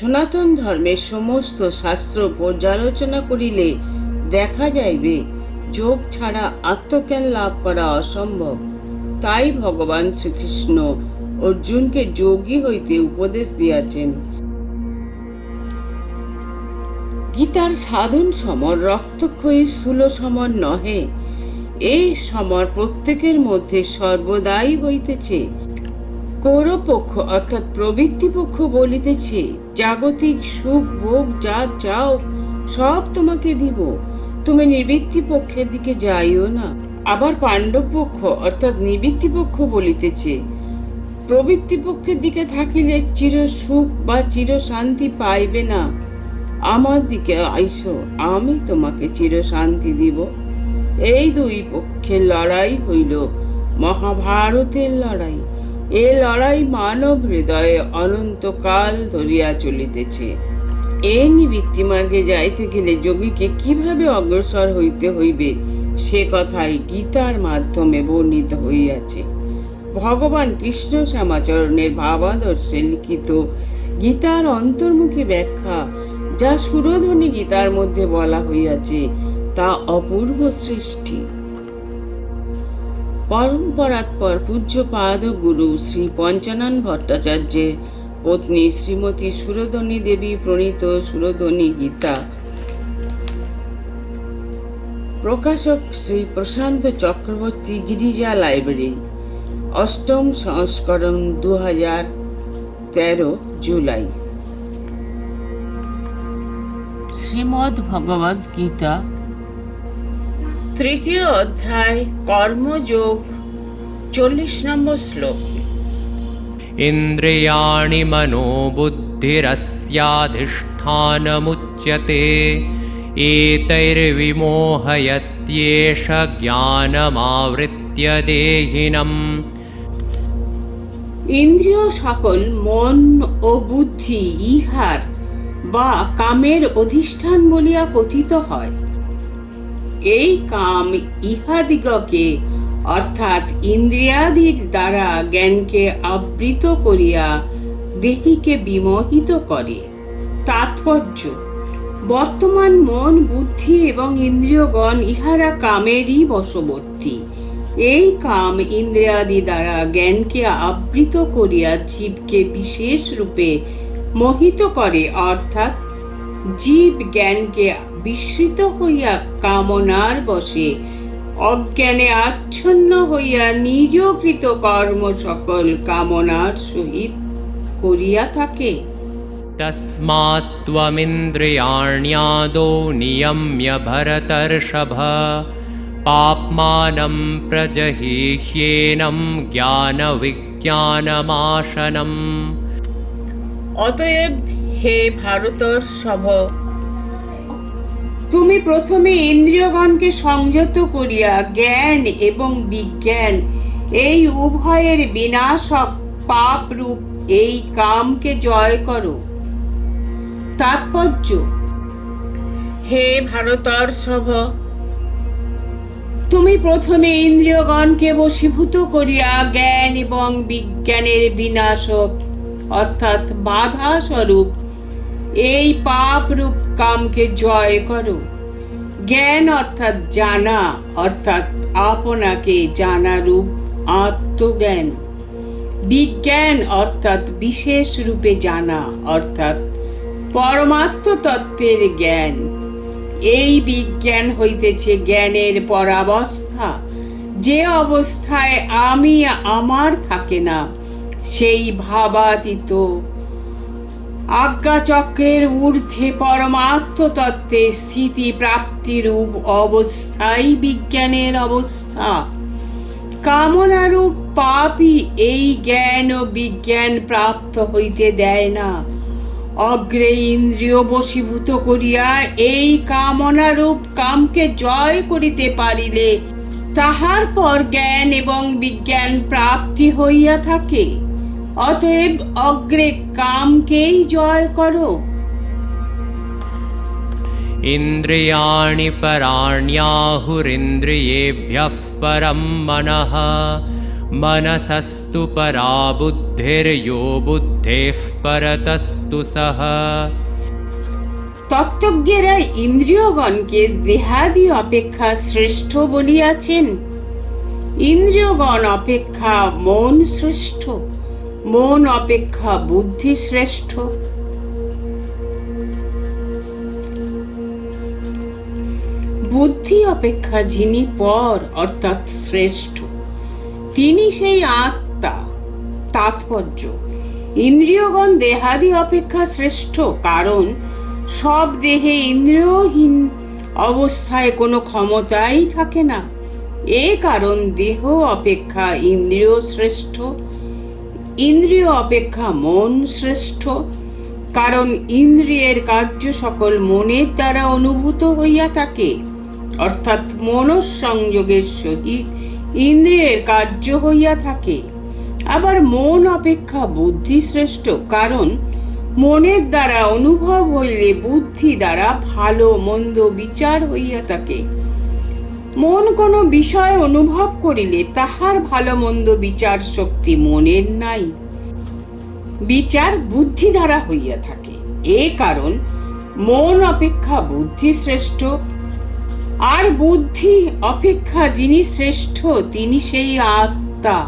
সনাতন ধর্মের সমস্ত শাস্ত্র পর্যালোচনা করিলে দেখা যাইবে, যোগ ছাড়া আত্মজ্ঞান লাভ করা অসম্ভব। তাই ভগবান শ্রীকৃষ্ণ অর্জুনকে যোগী হইতে উপদেশ দিয়াছেন। গীতার সাধন সমর রক্তক্ষয়ী স্থূল সমর নহে, এই সমর প্রত্যেকের মধ্যে সর্বদাই হইতেছে। কৌরপক্ষ অর্থাৎ প্রবৃত্তি পক্ষ বলিতেছে, জাগতিক সুখ, ভোগ, যা চাও, সব তোমাকে দিব। তুমি নিবৃত্তি পক্ষের দিকে যাইও না। আবার পাণ্ডব পক্ষ অর্থাৎ নিবৃত্তি পক্ষ বলিতেছে প্রবৃত্তি পক্ষের দিকে থাকিলে চির সুখ বা চির শান্তি পাইবে না। আমার দিকে আইসো, আমি তোমাকে চির শান্তি দিব। এই দুই পক্ষের লড়াই হইল মহাভারতের লড়াই। এ লড়াই মানব হৃদয়ে অনন্তকাল ধরিয়া চলিতেছে। এই নিবৃত্তি মার্গে যাইতে গেলে যোগীকে কীভাবে অগ্রসর হইতে হইবে, সে কথাই গীতার মাধ্যমে বর্ণিত হইয়াছে। ভগবান কৃষ্ণ শ্যামাচরণের ভাবাদর্শে লিখিত গীতার অন্তর্মুখী ব্যাখ্যা যা সুরধ্বনি গীতার মধ্যে বলা হইয়াছে, তা অপূর্ব সৃষ্টি। পরম্পরাৎপর পূজ্য পাদ গুরু শ্রী পঞ্চানন ভট্টাচার্যের পত্নী শ্রীমতী সুরধ্বনি দেবী প্রণীত সুরধ্বনি গীতা। প্রকাশক শ্রী প্রশান্ত চক্রবর্তী গিরিজা লাইব্রেরি, অষ্টম সংস্করণ দু হাজার তেরো জুলাই। শ্রীমদ্ ভগবদ গীতা তৃতীয় অধ্যায় কর্মযোগ চল্লিশ নম্বর শ্লোক इन्द्रियाणि मनोबुद्धिरस्याधिष्ठानमुच्यते एतैर्विमोहयत्येष ज्ञानमावृत्य देहिनम् ইন্দ্রিয় সকল মন ও বুদ্ধি ইহার বা কামের অধিষ্ঠান বলিয়া কথিত হয় এই কাম ইহাদিগকে, অর্থাৎ ইন্দ্রিয়াদির দ্বারা জ্ঞানকে আবৃত করিয়া দেহিকে বিমোহিত করে। তাৎপর্য, বর্তমান মন, বুদ্ধি এবং ইন্দ্রিয়গণ ইহারা কামেরই বশবর্তী। এই কাম ইন্দ্রিয়াদি দ্বারা জ্ঞানকে আবৃত করিয়া জীবকে বিশেষ রূপে মোহিত করে, অর্থাৎ জীব জ্ঞানকে বিস্মৃত হইয়া কামনার বশে অজ্ঞানে আচ্ছন্ন হইয়া নিজকৃত কর্ম সকল কামনার সহিত করিয়া থাকে तस्मात् त्वमिन्द्रियाण्यादौ नियम्य भरतर्षभ पाप्मानं प्रजहिह्येनं ज्ञानविज्ञानमाशनम् অতএব হে ভারতর সভ তুমি প্রথমে ইন্দ্রিয়গণকে সংযত করিয়া জ্ঞান এবং বিজ্ঞান, এই উভয়ের বিনাশক পাপ রূপ এই কামকে জয় করো। তাৎপর্য, হে ভারতর সভ তুমি প্রথমে ইন্দ্রিয়গণকে বশীভূত করিয়া জ্ঞান এবং বিজ্ঞানের বিনাশক, অর্থাৎ বাধা স্বরূপ এই পাপ রূপ কামকে জয় করো। জ্ঞান অর্থাৎ জানা, অর্থাৎ আপনাকে জানা রূপ, আত্মজ্ঞান। বিজ্ঞান অর্থাৎ বিশেষ রূপে জানা, অর্থাৎ পরমাত্ম তত্ত্বের জ্ঞান। এই বিজ্ঞান হইতেছে জ্ঞানের পরাবস্থা। যে অবস্থায় আমি আমার থাকে না, সেই ভাবাতীত আজ্ঞাচক্রের ঊর্ধ্বে পরমাত্ম তত্ত্বে স্থিতি প্রাপ্তিরূপ অবস্থাই বিজ্ঞানের অবস্থা। কামনারূপ পাপই এই জ্ঞান ও বিজ্ঞান প্রাপ্ত হইতে দেয় না। অগ্রে ইন্দ্রিয় বশীভূত করিয়া এই কামনারূপ কামকে জয় করিতে পারিলে তাহার পর জ্ঞান এবং বিজ্ঞান প্রাপ্তি হইয়া থাকে। অতএব অগ্রে কামকেই জয় করো इन्द्रियाणि पराण्याहुरिन्द्रियेभ्यः परं मनः मनसस्तु परा बुद्धिर्यो बुद्धेः परतस्तु सः তত্ত্বজ্ঞেরা ইন্দ্রিয়গণকে দেহাদি অপেক্ষা শ্রেষ্ঠ বলিয়াছেন ইন্দ্রিয়গণ অপেক্ষা মন শ্রেষ্ঠ মন অপেক্ষা বুদ্ধি শ্রেষ্ঠ। বুদ্ধি অপেক্ষা যিনি পর অর্থাৎ শ্রেষ্ঠ, তিনি সেই আত্মা, তাৎপর্য। ইন্দ্রিয়গণ দেহাদি অপেক্ষা শ্রেষ্ঠ, কারণ সব দেহে ইন্দ্রিয়হীন অবস্থায় কোনো ক্ষমতাই থাকে না। এ কারণ দেহ অপেক্ষা ইন্দ্রিয় শ্রেষ্ঠ। ইন্দ্রিয় অপেক্ষা মন শ্রেষ্ঠ, কারণ ইন্দ্রিয়ের কার্য সকল মনের দ্বারা অনুভূত হইয়া থাকে। অর্থাৎ মনঃসংযোগের সহিত ইন্দ্রিয়ের কার্য হইয়া থাকে। আবার মন অপেক্ষা বুদ্ধি শ্রেষ্ঠ, কারণ মনের দ্বারা অনুভব হইলে বুদ্ধি দ্বারা ভালো মন্দ বিচার হইয়া থাকে। মন কোনো বিষয় অনুভব করিলে তাহার ভালো মন্দ বিচার শক্তি মনের নাই। বিচার বুদ্ধি দ্বারা হইয়া থাকে। এ কারণ মন অপেক্ষা বুদ্ধি শ্রেষ্ঠ, আর বুদ্ধি অপেক্ষা যিনি শ্রেষ্ঠ, তিনি সেই আত্মা।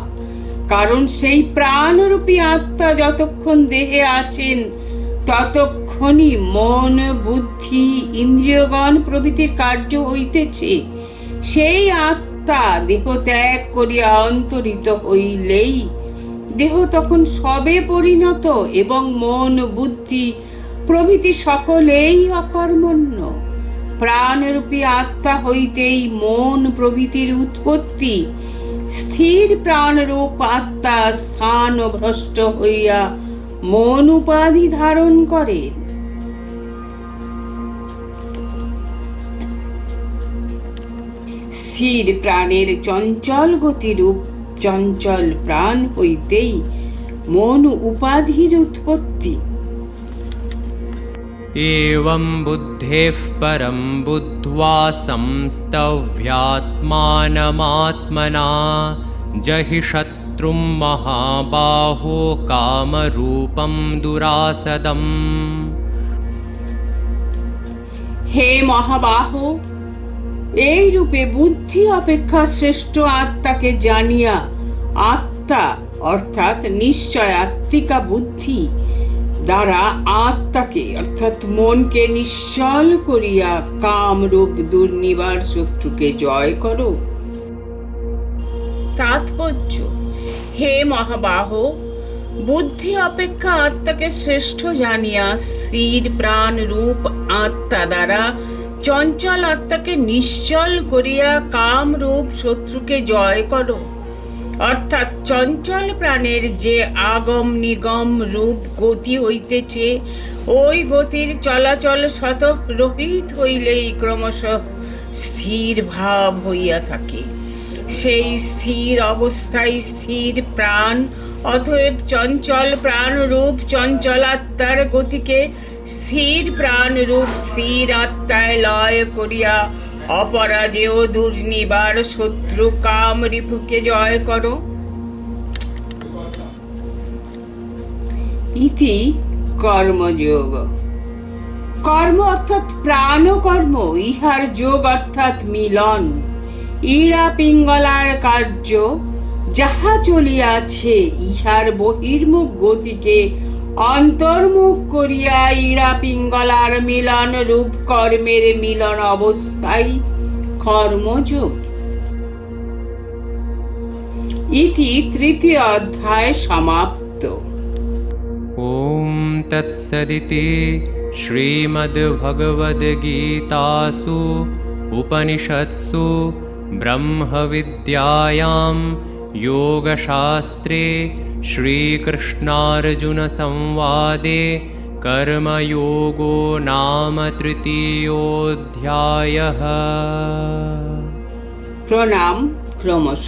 কারণ সেই প্রাণরূপী আত্মা যতক্ষণ দেহে আছেন, ততক্ষণই মন, বুদ্ধি, ইন্দ্রিয়গণ প্রভৃতির কার্য হইতেছে। সেই আত্মা দেহ ত্যাগ করিয়া অন্তরিত হইলেই দেহ তখন সবে পরিণত এবং মন, বুদ্ধি প্রভৃতি সকলেই অকর্মণ্য। প্রাণরূপী আত্মা হইতেই মন প্রভৃতির উৎপত্তি। স্থির প্রাণরূপ আত্মা স্থান ভ্রষ্ট হইয়া মন উপাধি ধারণ করে স্থির প্রাণের চঞ্চল গতিরূপ চঞ্চল প্রাণ হইতেই মন উপাধির উৎপত্তি एवं बुद्धेः परं बुद्ध्वा संस्तव्यात्मानमात्मना जहि शत्रुं महाबाहो कामरूपं दुरासदम् হে মহাবাহ এই রূপে বুদ্ধি অপেক্ষা শ্রেষ্ঠ আত্মাকে জানিয়া আত্মা অর্থাৎ নিশ্চয় আত্মিকা বুদ্ধি দ্বারা আত্মাকে অর্থাৎ মনকে নিশ্চল করিয়া কামরূপ দুর্নিবার শত্রুকে জয় করো। তাৎপর্য, হে মহাবাহ, বুদ্ধি অপেক্ষা আত্মাকে শ্রেষ্ঠ জানিয়া স্থির প্রাণ রূপ আত্মা দ্বারা চঞ্চল আত্মাকে নিশ্চল করিয়া কাম রূপ শত্রুকে জয় করো। অর্থাৎ চঞ্চল প্রাণের যে আগম নিগম রূপ গতি হইতেছে, ওই গতির চলাচল শত রহিত হইলেই ক্রমশ স্থির ভাব হইয়া থাকে। সেই স্থির অবস্থায় স্থির প্রাণ, অতএব চঞ্চল প্রাণ রূপ চঞ্চল আত্মার গতিকে স্থির প্রাণ রূপ স্থির আত্মায় লয় করিয়া, অপরাজেয় দুর্নিবার শত্রু কাম রিপুকে জয় করো। ইতি কর্মযোগ। কর্ম অর্থাৎ প্রাণ কর্ম, ইহার যোগ অর্থাৎ মিলন। ইড়া পিঙ্গলার কার্য, যাহা চলিয়াছে, ইহার বহির্মুখ গতিকে অন্তর্মুখ করিয়া ইড়া পিঙ্গলার মিলন রূপ কর্মের মিলন অবস্থায় কর্মযোগ ইতি তৃতীয় অধ্যায় সমাপ্ত ॐ तत्सदिति श्रीमद्भगवद्गीतासु उपनिषत्सु ब्रह्मविद्यायां योगशास्त्रे श्रीकृष्णार्जुनसंवादे कर्मयोगो नाम तृतीयोऽध्यायः প্রণাম ক্রমশ